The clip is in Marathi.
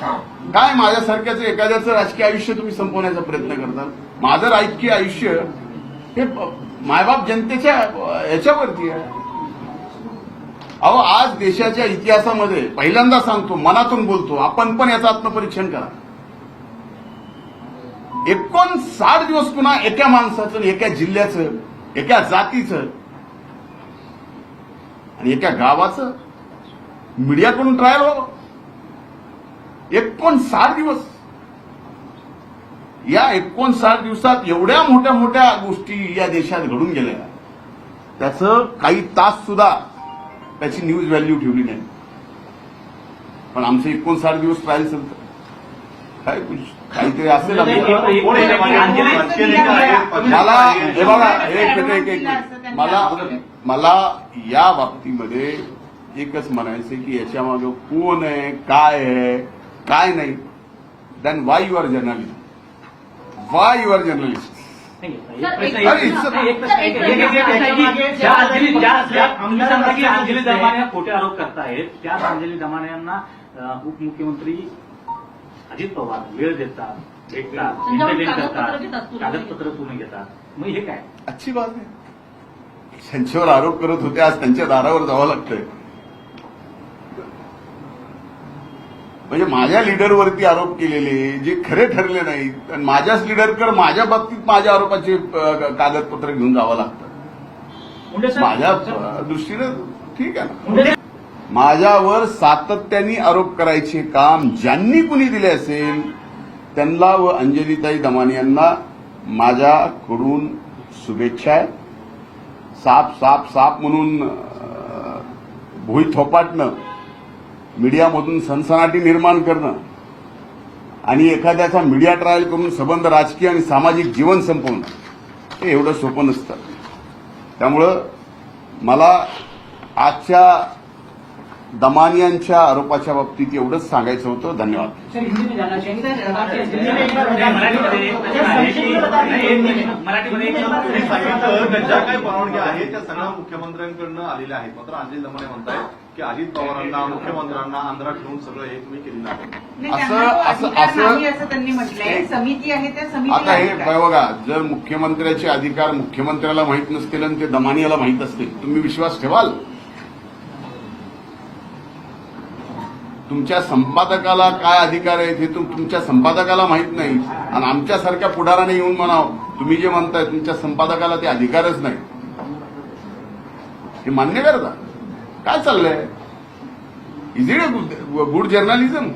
काय माझ्यासारख्याचं एखाद्याचं राजकीय आयुष्य तुम्ही संपवण्याचा प्रयत्न करतात माझं राजकीय आयुष्य हे मायबाप जनतेच्या याच्यावरती आहे. अहो आज देशाच्या इतिहासामध्ये पहिल्यांदा सांगतो मनातून बोलतो आपण पण याचं आत्मपरीक्षण करा. एकोणसाठ दिवस पुन्हा एका माणसाचं एका जिल्ह्याचं एका जातीचं आणि एका गावाचं मीडियाकडून ट्रायल व्हावं. एकोणसाठ दिवस या एकोणसाठ दिवसात एवढ्या मोठ्या मोठ्या गोष्टी या देशात घडून गेल्या त्याचं काही तास सुद्धा त्याची न्यूज व्हॅल्यू ठेवली नाही पण आमचे एकोणसाठ दिवस ट्रायल चालतं काय काहीतरी असेल. मला हे बघा एक एक मला मला या बाबतीमध्ये एकच म्हणायचं की याच्या मागे कोण आहे काय आहे काय नाही. Then why you're journalist why you're journalist Anjali Damane खोटे आरोप करतायत त्याच अंजली दमाने यांना उपमुख्यमंत्री अजित पवार वेळ देतात भेटतात इंटरव्ह्यू करतात पूर्ण. कागदपत्र पूर्ण घेतात. मग हे काय? अच्छी बात आहे. त्यांच्यावर आरोप करत होते आज त्यांच्या दारावर जावं लागतंय. म्हणजे माझ्या लीडरवरती आरोप केलेले जे खरे ठरले नाहीत आणि माझ्याच लीडरकडे माझ्या बाबतीत माझ्या आरोपाचे कागदपत्र घेऊन जावं लागतं. माझ्या दृष्टीनं ठीक आहे ना. माझ्यावर सातत्याने आरोप करायचे काम ज्यांनी कुणी दिले असेल त्यांना व अंजलीताई दमाने यांना माझ्याकडून शुभेच्छा आहे साप साप साप म्हणून भुई थोपाटणं मीडियामधून सनसनाटी निर्माण करणं आणि एखाद्याचा मीडिया ट्रायल करून संबंध राजकीय आणि सामाजिक जीवन संपवणं हे एवढं सोपं नसतं. त्यामुळं मला आजच्या दमानियांच्या आरोपाच्या बाबतीत एवढंच सांगायचं होतं. धन्यवाद. ज्या काही परवानग्या आहेत त्या सगळ्या मुख्यमंत्र्यांकडनं आलेल्या आहेत. मात्र अंजली दमाने म्हणतायत की अजित पवारांना मुख्यमंत्र्यांना आंध्रात घेऊन सगळं हे तुम्ही केलेलं आहे नाही, असं- त्यांना तो असं- अधिकार असं- नाही असं त्यांनी म्हटलंय. समिती आहे त्या समितीला आता हे. बघा जर मुख्यमंत्र्याचे अधिकार मुख्यमंत्र्याला माहीत नसतील आणि ते दमानियाला माहीत असतील तुम्ही विश्वास ठेवाल? तुमच्या संपादकाला काय अधिकार आहेत हे तुम- तुमच्या संपादकाला माहीत नाही. आणि आमच्यासारख्या पुढाराने येऊन म्हणाव तुम्ही जे म्हणताय तुमच्या संपादकाला ते अधिकारच नाही. हे मान्य करता? काय चाललंय? Is it good journalism